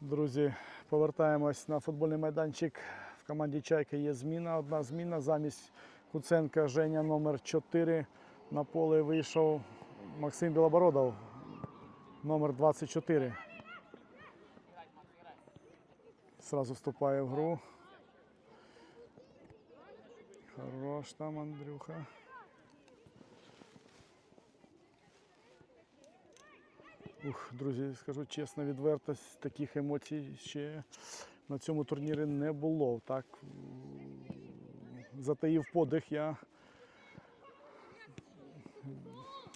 Друзі, повертаємось на футбольний майданчик. В команді Чайка є зміна. Одна зміна. Замість Куценка Женя номер 4 на поле вийшов Максим Білобородов, номер 24. Сразу вступає в гру. Хорош там, Андрюха. Ух, друзі, скажу чесно, відверто, таких емоцій ще на цьому турнірі не було. Так затаїв подих я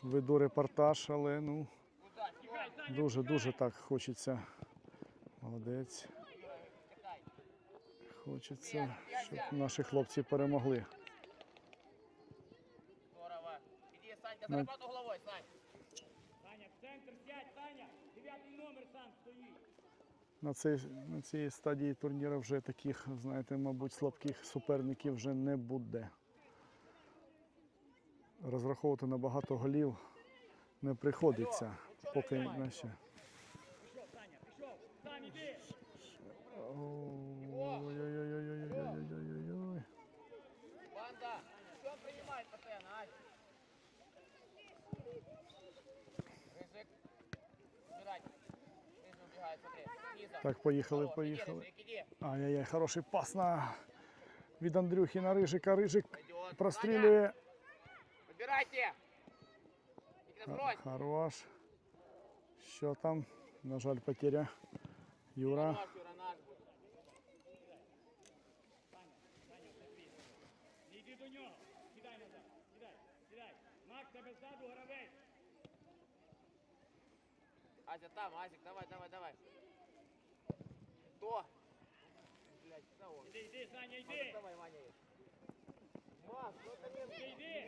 веду репортаж, але ну дуже-дуже так хочеться. Молодець. Хочеться, щоб наші хлопці перемогли. Здорово. Иди, Санька, зарабатывай головой, Сань. Саня, в центр сядь, Саня! Дев'ятий номер сам стоїть. На цій, на цій стадії турніру вже таких, знаєте, мабуть, слабких суперників вже не буде. Розраховувати на багато голів не приходиться, поки наші. Так, поїхали, поїхали. Ай-яй-яй, хороший пас на від Андрюхи на Рижика. Рижик прострілює. Хорош. Що там? На жаль, потеря. Юра. Азя там, Азик, давай, давай, давай. Кто? Блядь, Саон. Иди, иди, Саня, а ну иди. Давай, Ваня. Макс, ну это не... Иди,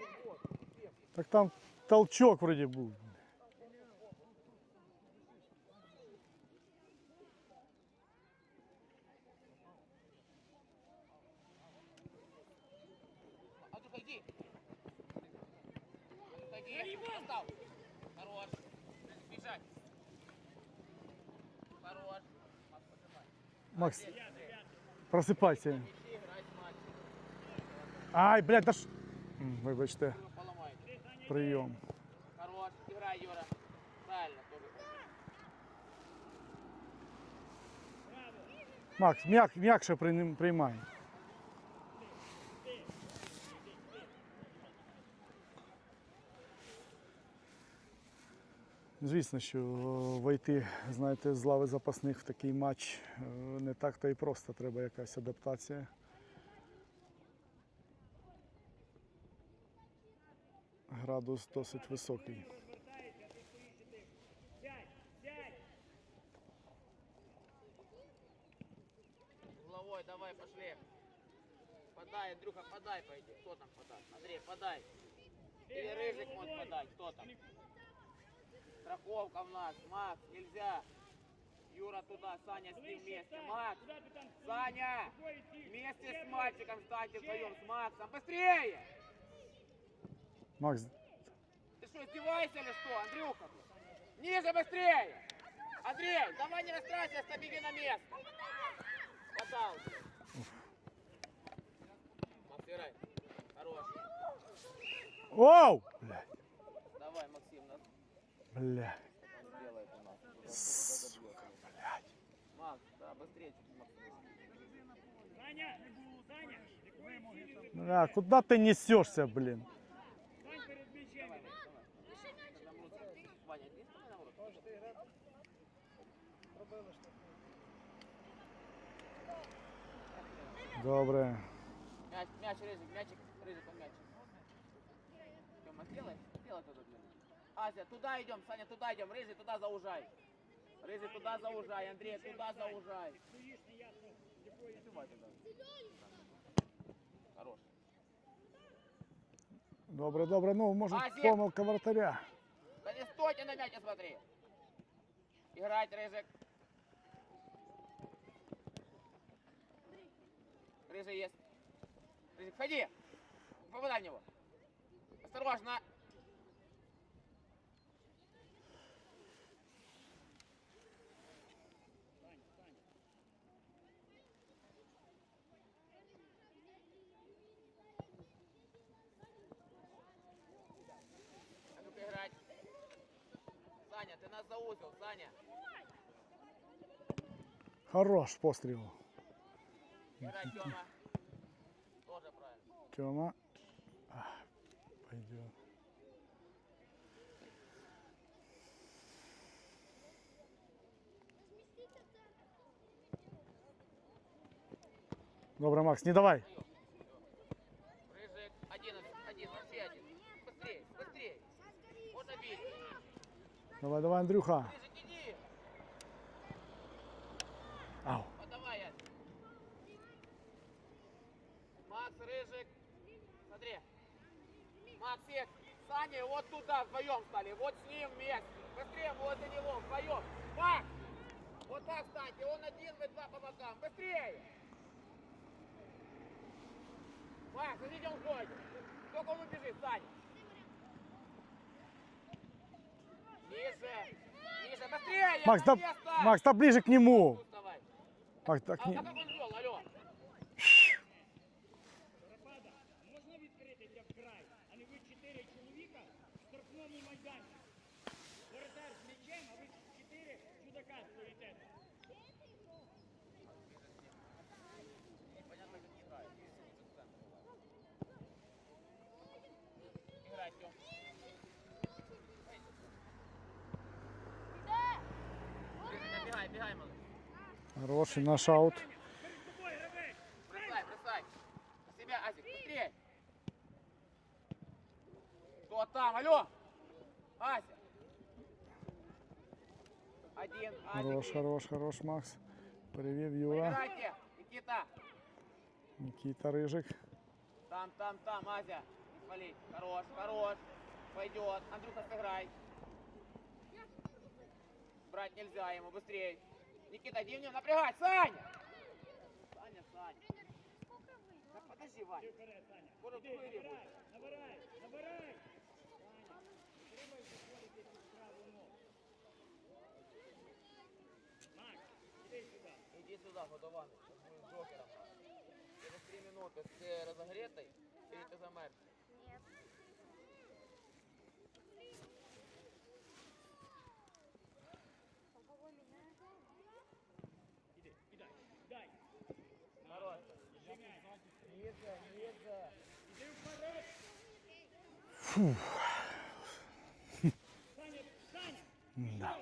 иди. Так там толчок вроде был. Макс, просыпайся! Ай, блядь, да ш... Вибачте. прием. Хорош, іграй, Юра. Правильно, Макс, м'якше приймай. Звісно, що е, войти, знаєте, з лави запасних в такий матч е, не так то і просто, треба якась адаптація. Градус досить високий. Угловой, давай, пошли. Подай, Андрюха, подай, пойди. Кто там подай? Андрей, подай. Или Рыжик может подать. Кто там? Страховка у нас. Макс, нельзя. Юра туда, Саня с ним вместе. Макс? Саня, вместе с мальчиком станьте вдвоем, с Максом. Быстрее! Макс, Ты что, издеваешься или что, Андрюха? Ниже, быстрее! Андрей, давай не расстраивайся, беги на место. Подал. Макс, играй. Хорош. Оу! Нас Бля. Сука, блядь. Макс, да, быстрее. Саня, куда ты несешься, блин? Доброе. Мяч, мяч, резик, мячик, резик, мячик. Тема, сделай, сделай туда, блин. Ася, туда идем, Саня, туда идем, рыжий, туда заужай. Рыжий, туда заужай, Андрей, туда заужай. Стоїш неясно, якої Давай туда. Хорош. Добре, добре, ну може Азік! помилка вратаря. Да не стойте на мяч, смотри. Играть, Рыжик. Рыжий есть. Рыжик, входи. Попадай в него. Осторожно. Хорош. Тьома. Ах, Пойдет. Добре, Макс, не давай. Давай, давай, Андрюха. Рыжик, иди. Ау. Подавай. Макс, Рыжик. Смотри. Максик, Саня, вот туда вдвоем стали. Вот с ним вместе. Быстрее, вот за него, вдвоем. Макс! Вот так станьте. Он один, вы два по бокам. Быстрее! Макс, смотрите, он ходит. Только он убежит, Саня. Ниже. Ниже, быстрее! Макс, да! Макс, да ближе к нему. Вставай. Макс, Хороший наш аут. Перед тобою гравець! Бросай, бросай. На себя, Азик, быстрее. Кто там? Алло! Ася! Один, Азик. Хорош, есть. хорош, хорош, Макс. Перевів Юра. Играйте, Никита. Нікіта Рижик. Там, там, там, Азия. Не свали. Хорош, хорош. Пойдет. Андрюха, сыграй. Брать нельзя ему, быстрее. Никита, иди в него напрягай. Саня! Саня, Саня. Да подожди, Ваня. Вперед, Саня. Скоро Іди, двері набирай, набирай, набирай! Саня, тримай заходити під праву ногу. Макс, іди сюди. Иди сюда, Годованный. Сейчас будем с Джокером. Через три минуты ты разогретый или ты замерз? Фу. Да.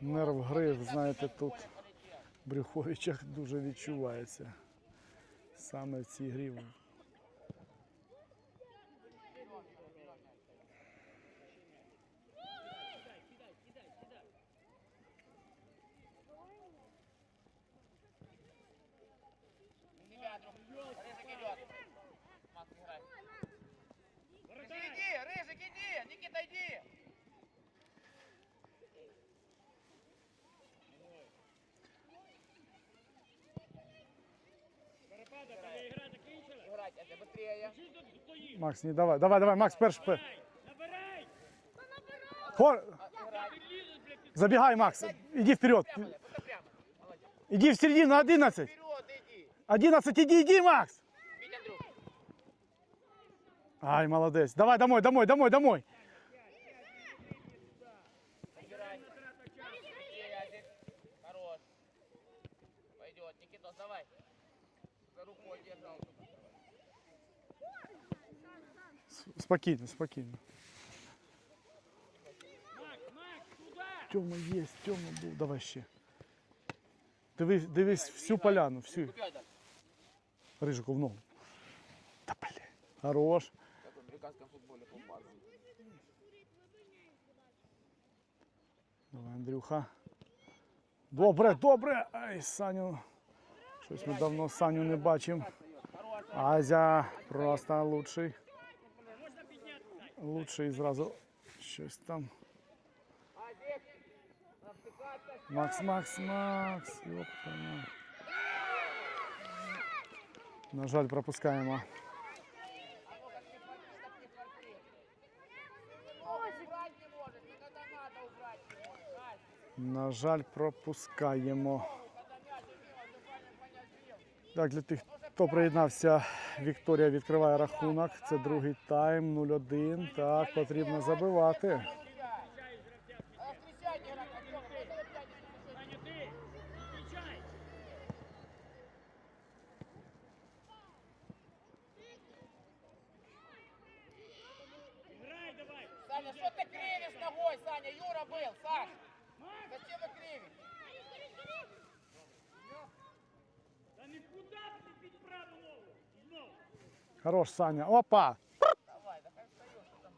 Нерв грив, знаєте, тут в Брюховичах дуже відчувається саме в цій грі. Макс, не давай. Давай, давай, Макс, перший. пер- Набирай! Набирай! Хор... А, Играть. Ти лізеш, блядь, під Забігай, Макс. Іди вперед. Прямо, Лев, просто прямо. Молодец. Іди в середину, 11. Вперед иди. 11, иди, иди, Макс. Бить, Андрюх. Ай, молодець. Давай, домой, домой, домой, домой. Спокійно, спокійно. Макс, Макс, туди! Тьома є, Тьома був. Давай ще. Дивись, дивись всю поляну, всю. Купи, Айдар. Рижику в ногу. Та бля. Хорош. Как в американском футболе полпазы. Давай, Андрюха. Добре, добре. Ай, Саню. Щось ми давно Саню не бачимо. Хорош. Азя просто лучший. Можна підняти, Сань? Лучший зразу. Щось там. Азик. Навтыкаться. Макс, Макс, Макс. Ёпта, на. На жаль, пропускаємо. А ну-ка, ты смотри, чтоб не смотри. Ну, убрать не может. Ты когда надо убрать не можешь. Ась, На жаль, пропускаємо. когда мяч имел, ты правильно понять, бил. Так, для тих, Потому что Хто приєднався? Вікторія відкриває рахунок. Це другий тайм 0-1. Так, потрібно забивати. Хорош, Саня. Опа! Давай, да как встаешь, что там?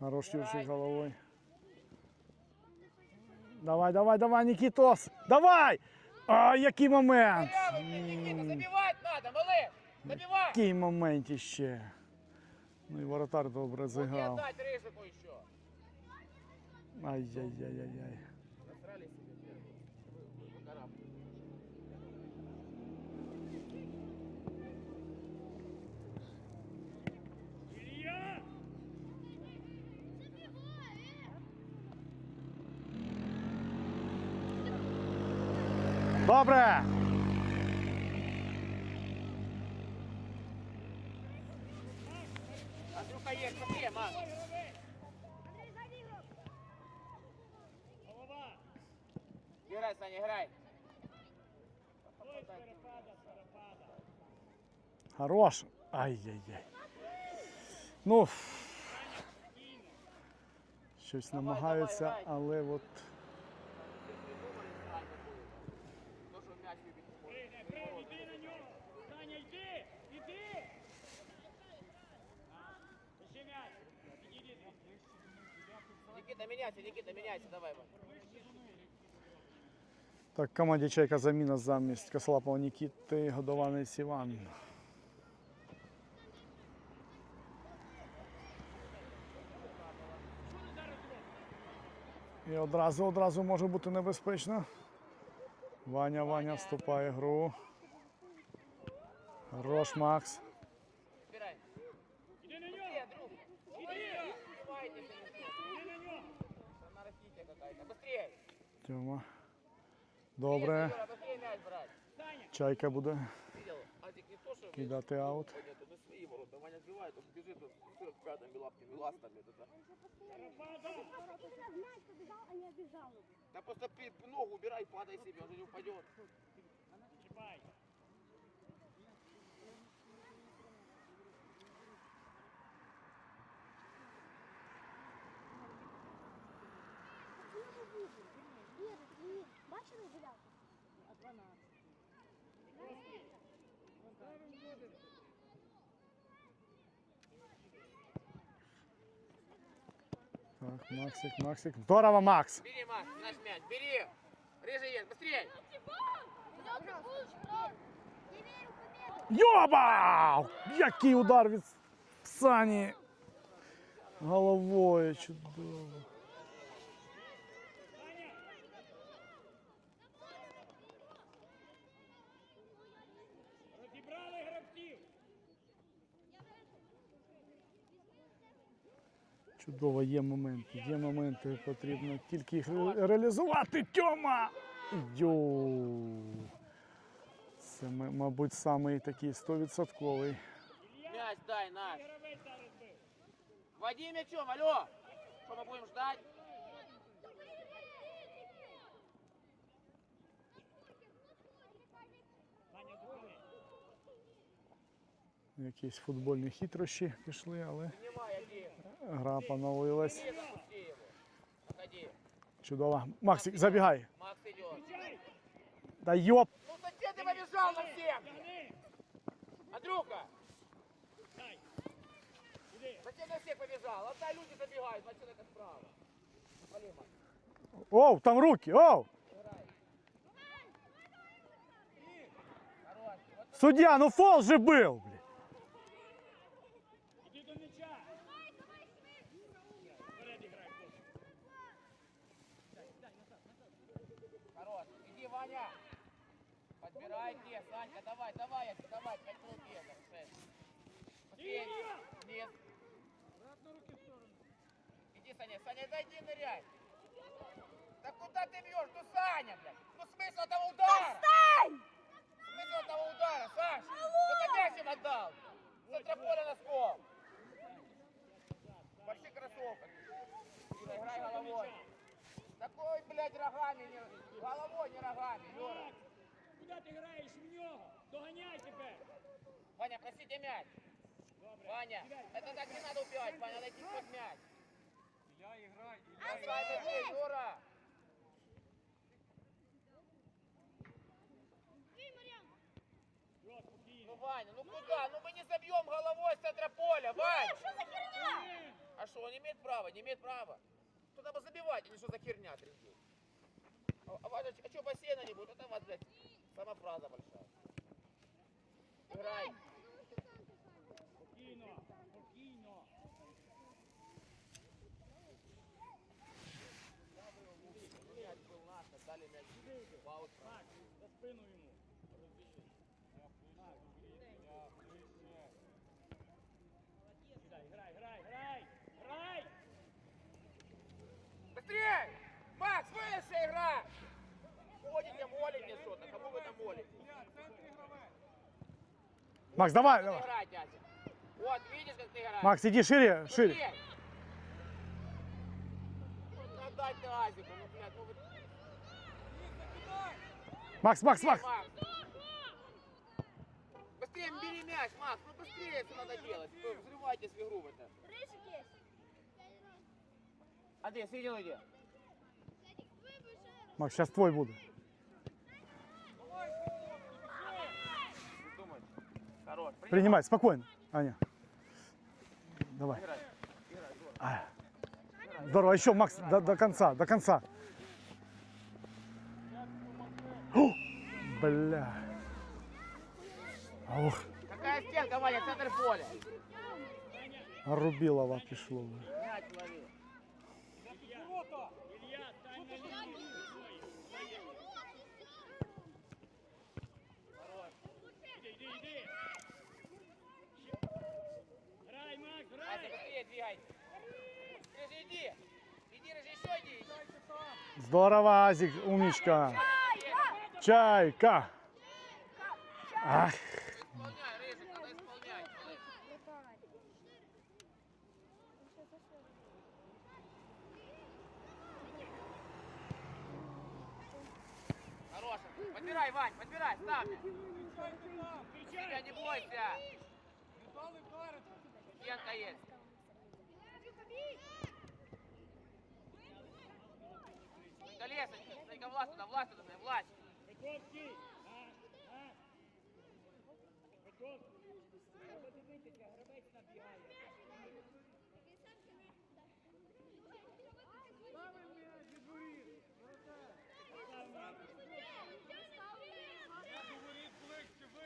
Хорош Юрчик головой. Давай, давай, давай, Нікітос! Давай! А, який момент! Корявый ты, Никита, забивать надо, малыш! Забивай! Який момент іще. Ну і воротар добре Вот не зіграв. отдать Добре! Андрюха есть, смотри, Макс. Голова! Играй, Саня, играй. Ой, Скоропада, Скоропада! Хорош. Ай-яй-яй. Ну, щось намагаються, давай, грай. але от Никита, меняйся, Никита, меняйся, давай. Так команді Чайка заміна замість Косолапова Нікіти, годованець Іван. І одразу, одразу може бути небезпечно. Ваня, Ваня вступає в гру. Хорош, Макс. Это. Мяч побежал, а не обижал. Да просто ногу убирай, падай себе, он не упадет. Чіпай! Нет, нет. Бачили гуляти? А 12. Так, Максик, Максик. Здорово, Макс! Бери, Макс, наш мяч, бери. Рыжий есть, быстрее. Йоба! Який удар від Сані! Головою чудово. Чудово, є моменти, є моменти, потрібно тільки їх реалізувати. Тьома! Йоу! Це, мабуть, самий такий стовідсотковий. Мяч дай наш. Води мячом, алло. Что мы будем ждать? Саня, зупини! Якісь футбольні хитрощі пішли, але. Гра поновилась. Чудово. Максик, забігай. Макс идет. Чай! Да йоп! Ну зачем ты побежал на всех? Андрюха, зачем на всех побежал? Отдай люди забегают, значит это справа. Оу, там руки! Оу! Вот Суддя, ну фол же був! Подбирайте, Санька, давай, давай, давай, пять минут бегаем, шесть. Быстрее. Илья! Вниз. Иди, Саня, Саня, дойди, ныряй. Да куда ты бьешь? Ну, Саня, блядь. Ну, смысл этого удара? Смысл этого удара, Саш? Только мяч им отдал. Центра поля носком. В больших кроссовках. Юра, играй головой. Такой, блядь, рогами, не... головой, не рогами, Юра Макс, куди ти граєш в нього? Доганяй тепер. Ваня, просите мяч. Добре. Ваня, Кидай. это так не надо убивать, Ваня, надо идти под мяч. Ілля, іграй, Бросай быстрее, Юра. Все, спокійно. Ну, Ваня, ну куда? Ну мы не забьем головой с центра поля, Вань. Що за херня? А что, он имеет право? Не имеет права. Туда бы забивать, а не что за херня трендит. А, а, Ваня, а что бассейна не будет? Это у вас, блядь, Sama frada, Balixá. Молите? Макс, давай, давай. Вот, видишь, как ты играешь? Макс, иди шире, шире. Ну, ты Азику, ну, блядь, ну. Макс, Макс, Макс. Быстрее бери мяч, Макс, ну быстрее это надо делать. Взрывайтесь в игру в это. Андрей, съедил иди. Макс, сейчас твой буду. Хорош. Принимай, спокойно. Аня. Давай. Играй. Играй, здорово. А. Здорово, еще, Макс, до, до конца, до конца. О, Бля. Ох, Какая стенка, Ваня, центр поля. Рубилова пішло. Мяч двигай. Рыжий, иди. Иди, Рыжий, еще иди. Здорово, Азик, умничка. Чайка. Ах. Хорошо. Подбирай, Вань, подбирай, ставь. Себя не бойся. Стенка есть. До леса, Санька, власть туда, власть туда, Саня, власть. Петровський! А, а. Петровський! Треба дивитися, гравець набігає.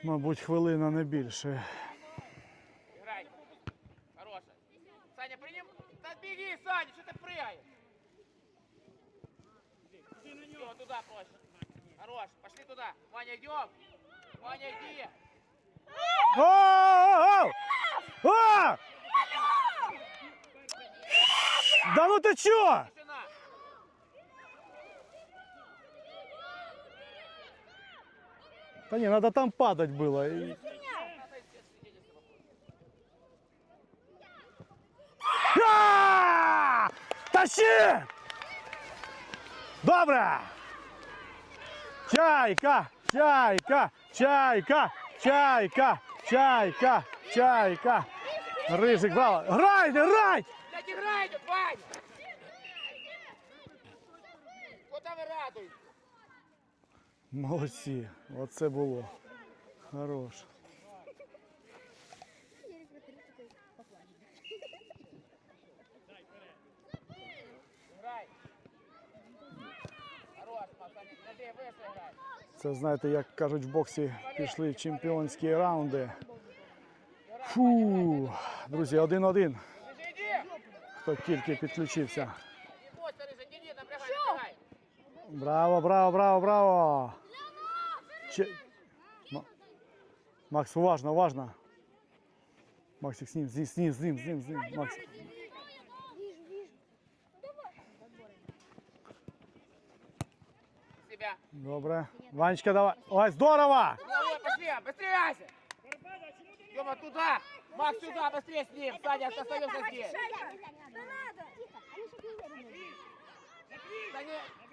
мабуть, хвилина не більше. Играй. Хорошая. Саня, приним. Да беги, Саня, что ты прыгаешь? Туда проще. Хорош, пошли туда. Ваня, идем. Ваня, иди. О! О! Да ну ты чё? Да не, надо там падать было. А! Тащи! Добре! Чайка! Чайка! Чайка! Чайка! Чайка! Чайка! Рыжик, браво! Грай, грай! Блядь, играй тут, Вань! Куда вы радуете? Молодці, оце було. Хорош. Це знаєте, як кажуть в боксі, пішли чемпіонські раунди. Фу, друзі, один-один. Хто тільки підключився. Браво, браво, браво, браво! Че... Макс, уважно, уважно. Максик, с ним, с ним, с ним, с ним, с ним. Макс. Давай. Себя. Добре. Ванечка, давай. Ой, здорово! Головой быстрее, быстрее, Ася. Тёма, туда. Макс, сюда, быстрее с ним. Саня, остаемся здесь.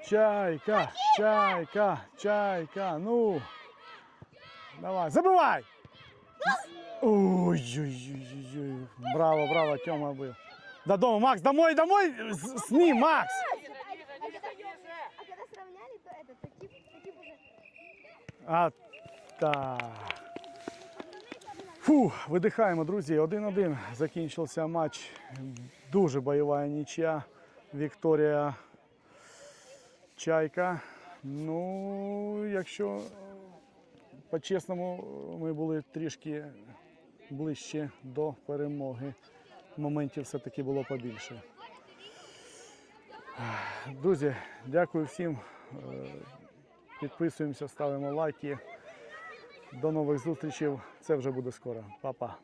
Чайка, чайка, чайка. Ну. Давай, забивай! Ой-ой-ой-ой. Браво, браво, Тёма был. Додому, Макс, домой, домой! С, с ним, Макс! А, так. Фу, видихаємо, друзі. 1-1 закінчився матч. Дуже бойова нічия. Вікторія Чайка. Ну, якщо по-чесному, ми були трішки ближче до перемоги. Моментів все-таки було побільше. Друзі, дякую всім. Е, Підписуємося, ставимо лайки. До нових зустрічей. Це вже буде скоро. Па-па.